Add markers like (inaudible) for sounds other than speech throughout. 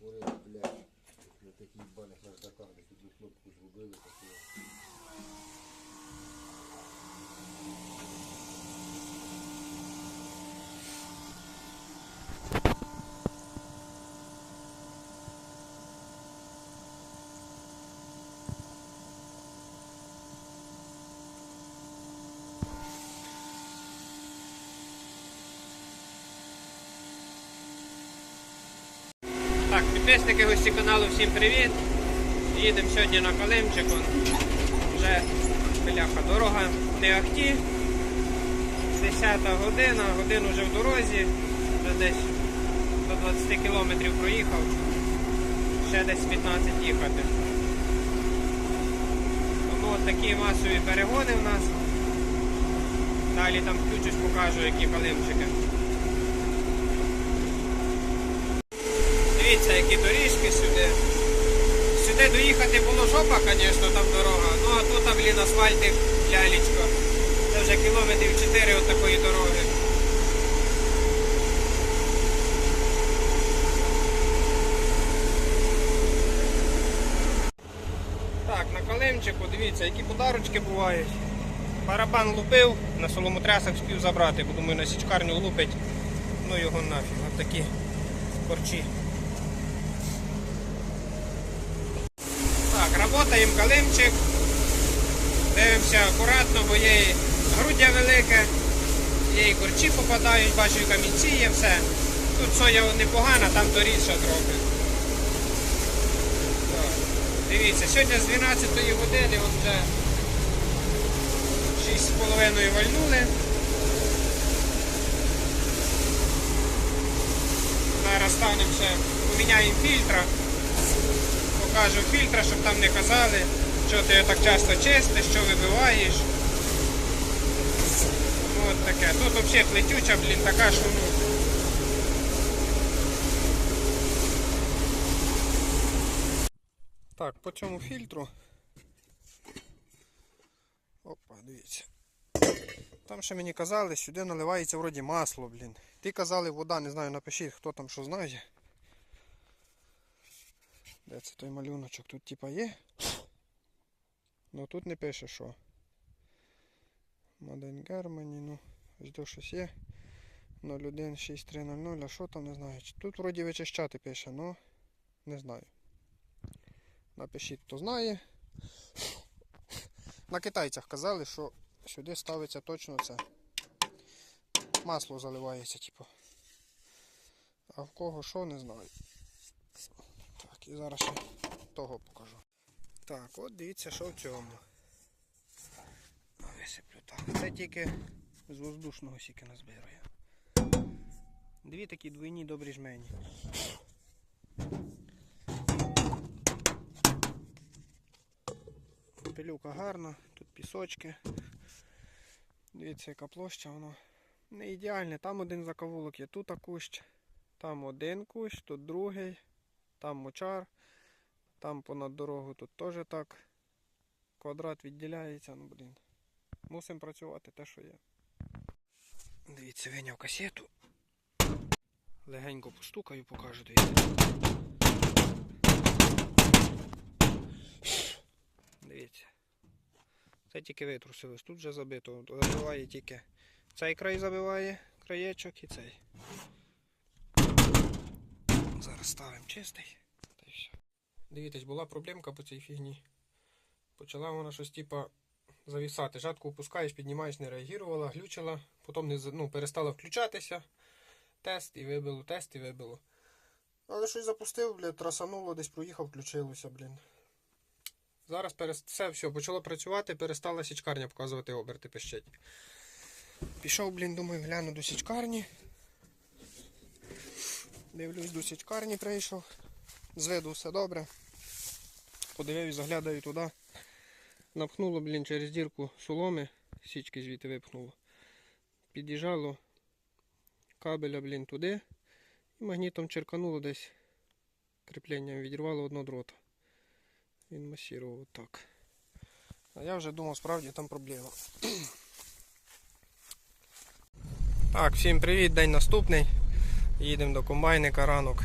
Творили, блядь, на таких банях наждаках, одну кнопку зробили Так, підписники гості каналу, всім привіт. Їдемо сьогодні на Калимчику. Вже бляха дорога не ахті. 10 година, годину вже в дорозі, вже десь до 20 кілометрів проїхав. Ще десь 15 їхати. Тому от такі масові перегони в нас. Далі там включусь, покажу, які калимчики. Дивіться, які доріжки сюди. Сюди доїхати було жопа, звісно, там дорога. Ну а тут, блін, асфальтик лялечко. Це вже кілометрів 4 от такої дороги. Так, на Калимчику, дивіться, які подарочки бувають. Барабан лупив, на соломотрясах спів забрати, бо думаю, на січкарню лупить. Ну його нафіг, от такі корчі. Так, калимчик. Дивимося акуратно, бо є і груддя велике, є і корчі попадають, бачу і камінці є все. Тут соя непогана, там то рідша трохи. Так. Дивіться, сьогодні з 12 години от вже 6,5 вальнули. Зараз станемо ще, поміняємо фільтра покажу фільтра, щоб там не казали, що ти так часто чистиш, що вибиваєш. От таке. Тут взагалі плетюча, блін, така, що ну. Так, по цьому фільтру. Опа, дивіться. Там ще мені казали, сюди наливається вроді масло, блін. Ті казали вода, не знаю, напишіть, хто там що знає. Де це той малюночок? Тут типа є. Ну тут не пише що. Маден Германі, ну, ось до щось є. 016300, а що там не знаю. Тут вроді вичищати пише, ну не знаю. Напишіть, хто знає. На китайцях казали, що сюди ставиться точно це. Масло заливається, типу. А в кого що, не знаю. Так, і зараз ще того покажу. Так, от дивіться, що в цьому. Висиплю так. Це тільки з воздушного сіки назбираю. Дві такі двойні добрі жмені. Пилюка гарна, тут пісочки. Дивіться, яка площа, воно не ідеальне. Там один закавулок є, тут кущ, там один кущ, тут другий там мочар, там понад дорогу тут теж так. Квадрат відділяється, ну блін. Мусимо працювати те, що є. Дивіться, виняв касету. Легенько постукаю, покажу, дивіться. Дивіться. Це тільки витрусилось, тут вже забито. Забиває тільки цей край забиває, краєчок і цей. Зараз ставимо чистий. Та й все. Дивіться, була проблемка по цій фігні. Почала вона щось типа завісати. Жатку опускаєш, піднімаєш, не реагувала, глючила, потім не, ну, перестала включатися. Тест і вибило, тест і вибило. Але щось запустив, блядь, трасануло, десь проїхав, включилося, блін. Зараз перест... все, все, почало працювати, перестала січкарня показувати оберти пищать. Пішов, блін, думаю, гляну до січкарні. Дивлюсь, до січкарні прийшов. З виду все добре. Подивився, заглядаю туди. Напхнуло, блін, через дірку соломи, січки звідти випхнуло. Під'їжджало кабеля, блін, туди. І магнітом черкануло десь кріпленням, відірвало одно дрота. Він масірував отак. А я вже думав, справді там проблема. (clears throat) Так, всім привіт, день наступний. Їдемо до комбайника ранок.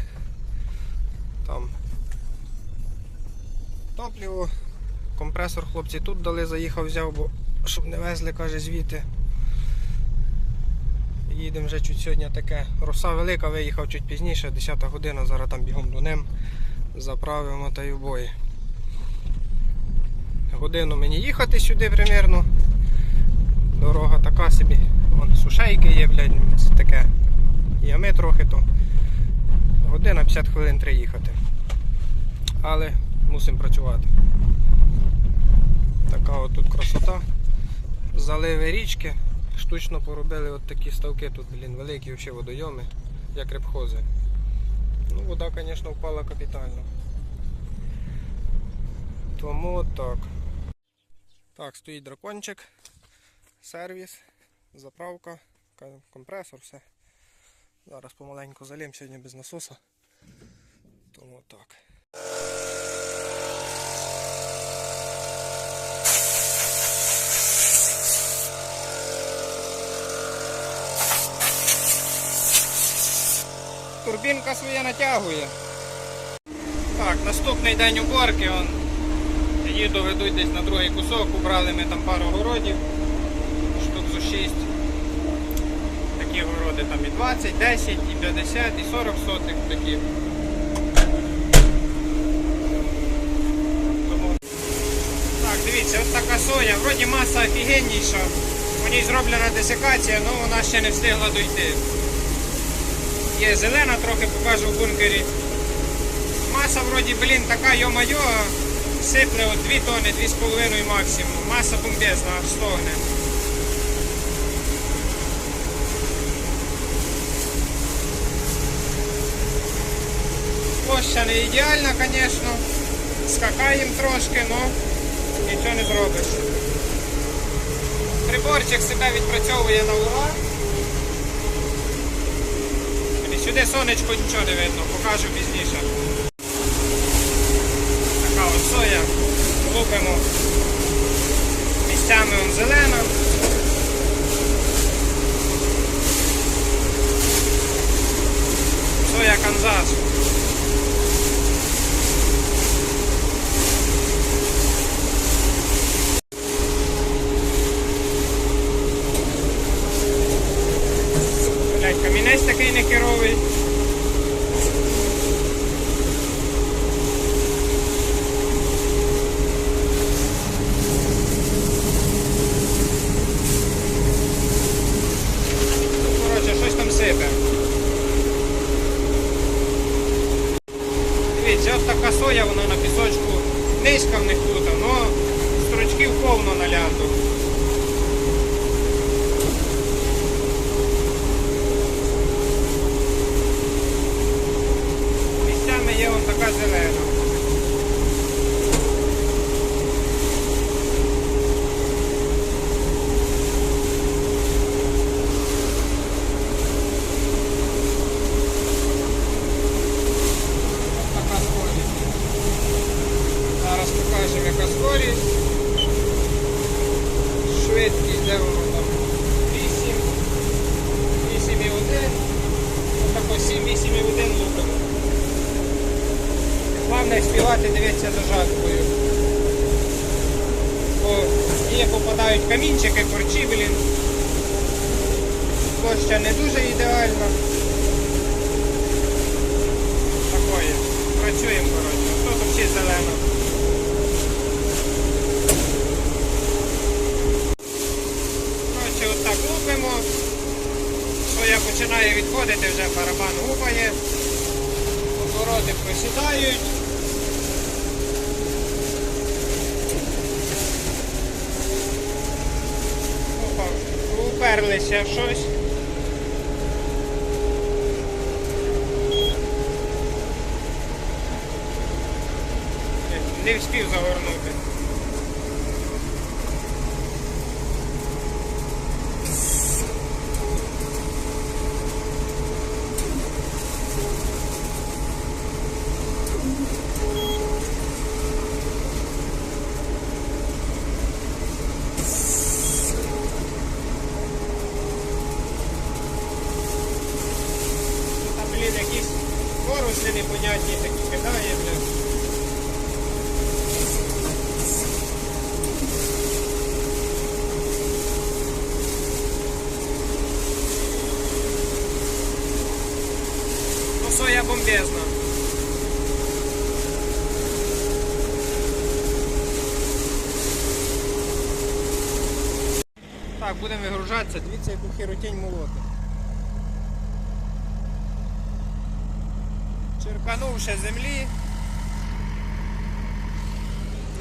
Там топливо. Компресор хлопці тут дали, заїхав, взяв, бо щоб не везли, каже, звідти. Їдемо вже чуть сьогодні таке. Роса велика, виїхав чуть пізніше, 10 година, зараз там бігом до ним. Заправимо та й в. Годину мені їхати сюди примірно. Дорога така собі. Вон сушейки є, блядь, це таке. Ями трохи то. Година 50 хвилин треба їхати. Але мусимо працювати. Така от тут красота. Заливи річки. Штучно поробили от такі ставки тут, блін, великі взагалі водойоми, як рибхози. Ну, вода, звісно, впала капітально. Тому так. Так, стоїть дракончик, сервіс, заправка, компресор, все. Зараз помаленьку залім сьогодні без насоса. Тому так. Турбінка своя натягує. Так, наступний день уборки. Он. Їду ведуть десь на другий кусок, убрали ми там пару городів, штук зо 6. Такі городи там і 20, 10, і 50, і 40 сотих такі. Так, дивіться, ось така соя. Вроді маса офігенніша. У ній зроблена десикація, але вона ще не встигла дойти. Є зелена, трохи покажу в бункері. Маса вроді, блін, така йо-майо, сипле от 2 тони, 2,5 максимум. Маса бомбезна, стогне. Площа не ідеальна, звісно. Скакаємо трошки, але нічого не зробиш. Приборчик себе відпрацьовує на ура. Сюди сонечко нічого не видно, покажу пізніше. Така от соя. Лупимо. Місцями он зелена. Соя Канзас. 8 годин лупимо. Головне співати, дивитися за жаткою. Бо є попадають камінчики, корчі, блін. Площа не дуже ідеальна. Такое. Працюємо, коротше. Тут взагалі зелено. Коротше, отак лупимо. Соя починає відходити, вже барабан гупає. Обороти просідають. Опа, уперлися щось. Не встиг загорнути. Коруси непонятні такі кидає, бля. Ну, соя бомбезна. Так, будемо вигружатися. Дивіться, яку херотень молоти. Черканувши землі.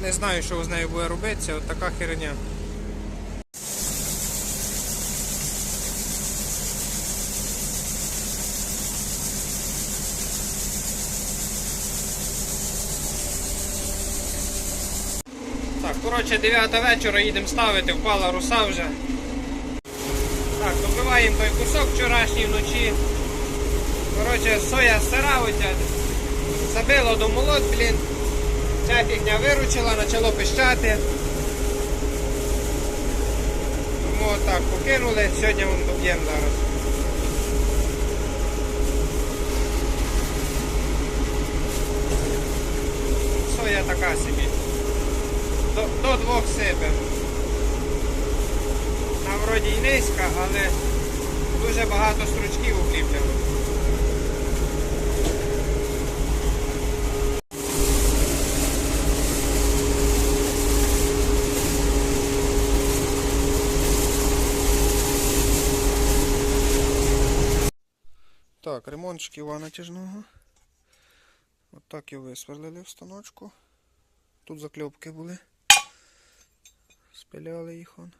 Не знаю, що з нею буде робитися, от така херня. Так, коротше, 9 вечора їдемо ставити, впала руса вже. Так, добиваємо той кусок вчорашній вночі. Коротше, соя сира оця. Забило до молот, блін. Ця фігня виручила, почало пищати. Тому отак покинули, сьогодні вон доб'ємо зараз. Соя така собі. До, до двох сипем. Вона вроді й низька, але дуже багато стручків Так, ремонт шківа натяжного. От так і висверлили в станочку. Тут закльопки були. Спиляли їх он.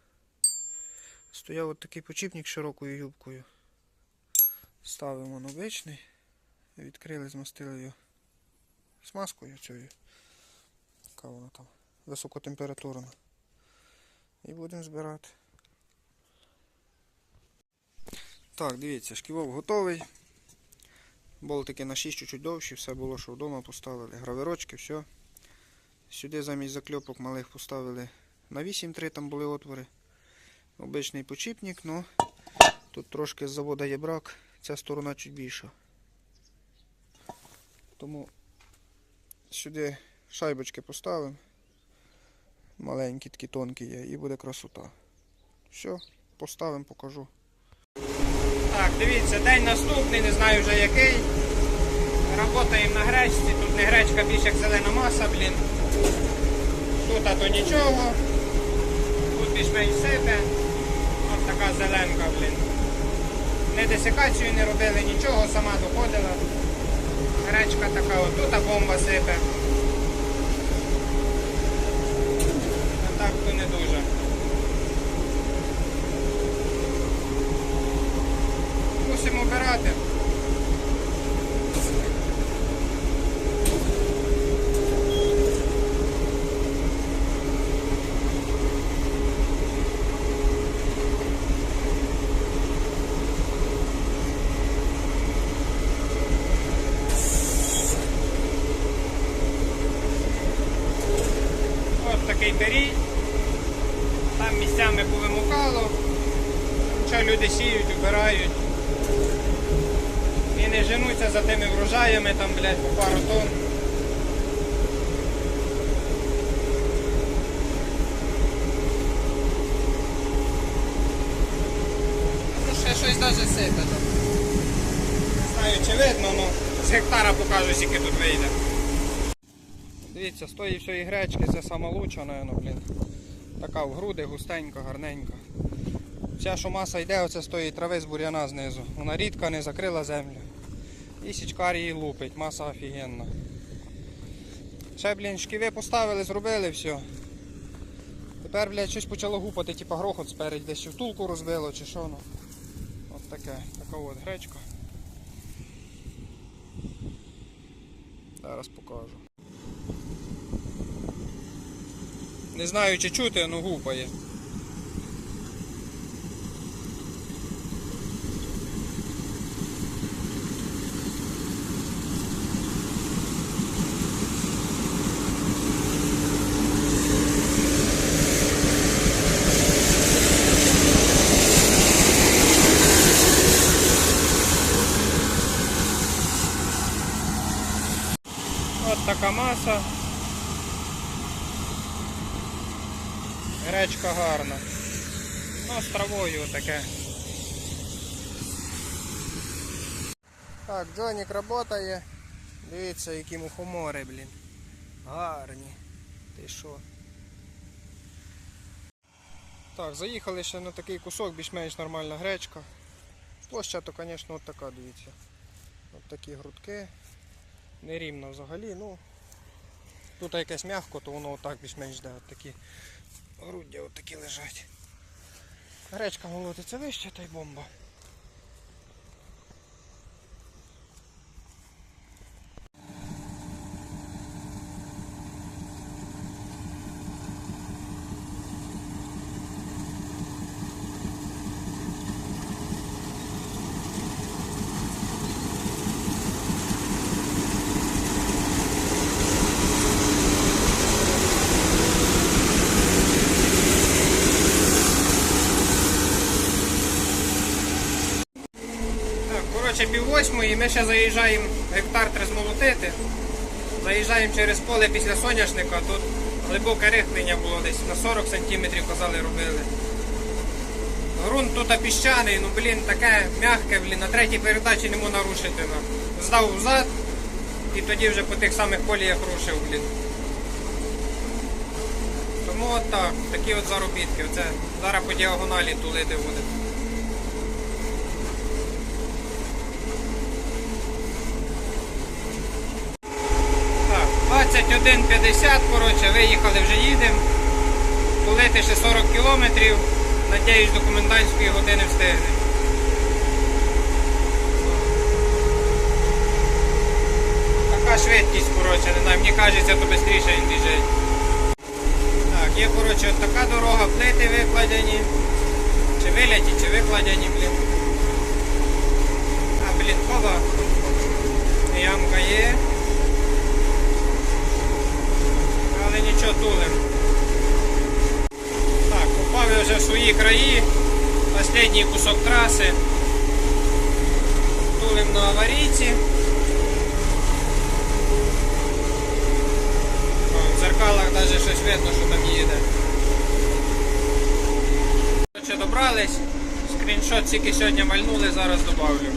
Стояв от такий почіпник широкою юбкою. Ставимо на обичний. Відкрили, змастили його смазкою цією. Яка вона там високотемпературна. І будемо збирати. Так, дивіться, шківок готовий. Болтики на 6 чуть довші, все було, що вдома поставили. Гравирочки, все. Сюди замість закльопок малих поставили на 8-3, там були отвори. Обичний почіпник, ну тут трошки з завода є брак, ця сторона чуть більша. Тому сюди шайбочки поставимо. Маленькі, такі тонкі є, і буде красота. Все, поставимо, покажу. Так, дивіться, день наступний, не знаю вже який. Работаємо на гречці, тут не гречка, більш як зелена маса, блін. Тут а то нічого. Тут більш-менш сипе. Ось така зеленка, блін. Не десикацію не робили, нічого, сама доходила. Гречка така, от тут а бомба сипе. А так то не дуже. Мусимо обирати. Такий перій. Там місцями повимукало. Що люди сіють, убирають. І не женуться за тими там, блядь, по пару тонн. Ну, ще щось даже сипе там. Не знаю, чи видно, ну з гектара покажу, скільки тут вийде. Дивіться, з тої всієї гречки це сама лучша, напевно, блін. Така в груди, густенька, гарненька. Вся, що маса йде, оце з тої трави з бур'яна знизу. Вона рідка, не закрила землю. І січкар її лупить, маса офігенна. Ще, блін, шківи поставили, зробили все. Тепер, блядь, щось почало гупати, типа грохот спереді, десь втулку розбило, чи що ну. От таке, така от гречка. Зараз покажу. Не знаю чи чути, ну гупає. Так, Джонік працює. Дивіться, які мухомори, блін. Гарні. Ти що? Так, заїхали ще на такий кусок, більш-менш нормальна гречка. Площа то, звісно, от така, дивіться. От такі грудки. Нерівно взагалі, ну. Тут якесь м'яко, то воно отак більш-менш йде. От такі груддя от такі лежать. Гречка молотиться вище, та й бомба. Так, коротше, пів ми ще заїжджаємо гектар треба змолотити. Заїжджаємо через поле після соняшника, тут глибоке рихлення було десь на 40 см казали робили. Грунт тут піщаний, ну блін, таке м'яке, блін, на третій передачі не нарушити. Ну. Здав взад і тоді вже по тих самих коліях рушив, блін. Тому от так, такі от заробітки. Оце зараз по діагоналі тулити буде. Так, 21.50, коротше, виїхали, вже їдемо. Полити ще 40 кілометрів. Надіюсь, до комендантської години встигне. Така швидкість, коротше, не знаю, мені кажеться, то швидше він біжить. Так, є, коротше, от така дорога, плити викладені. Чи виляті, чи викладені, блін. А, блін, хоба. Ямка є. Але нічого тулим. Так, попав вже в свої краї. Останній кусок траси. Тулим на аварійці. В зеркалах навіть щось видно, що там їде. Добрались. Скріншот тільки сьогодні мальнули, зараз добавлю.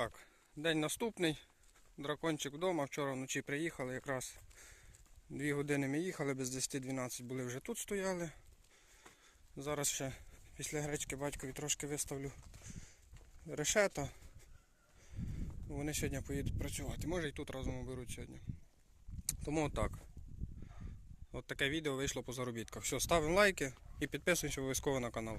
Так, день наступний. Дракончик вдома. Вчора вночі приїхали якраз. Дві години ми їхали, без 10-12 були вже тут стояли. Зараз ще після гречки батькові трошки виставлю решета. Вони сьогодні поїдуть працювати. Може і тут разом оберуть сьогодні. Тому отак. От таке відео вийшло по заробітках. Все, ставимо лайки і підписуємося обов'язково на канал.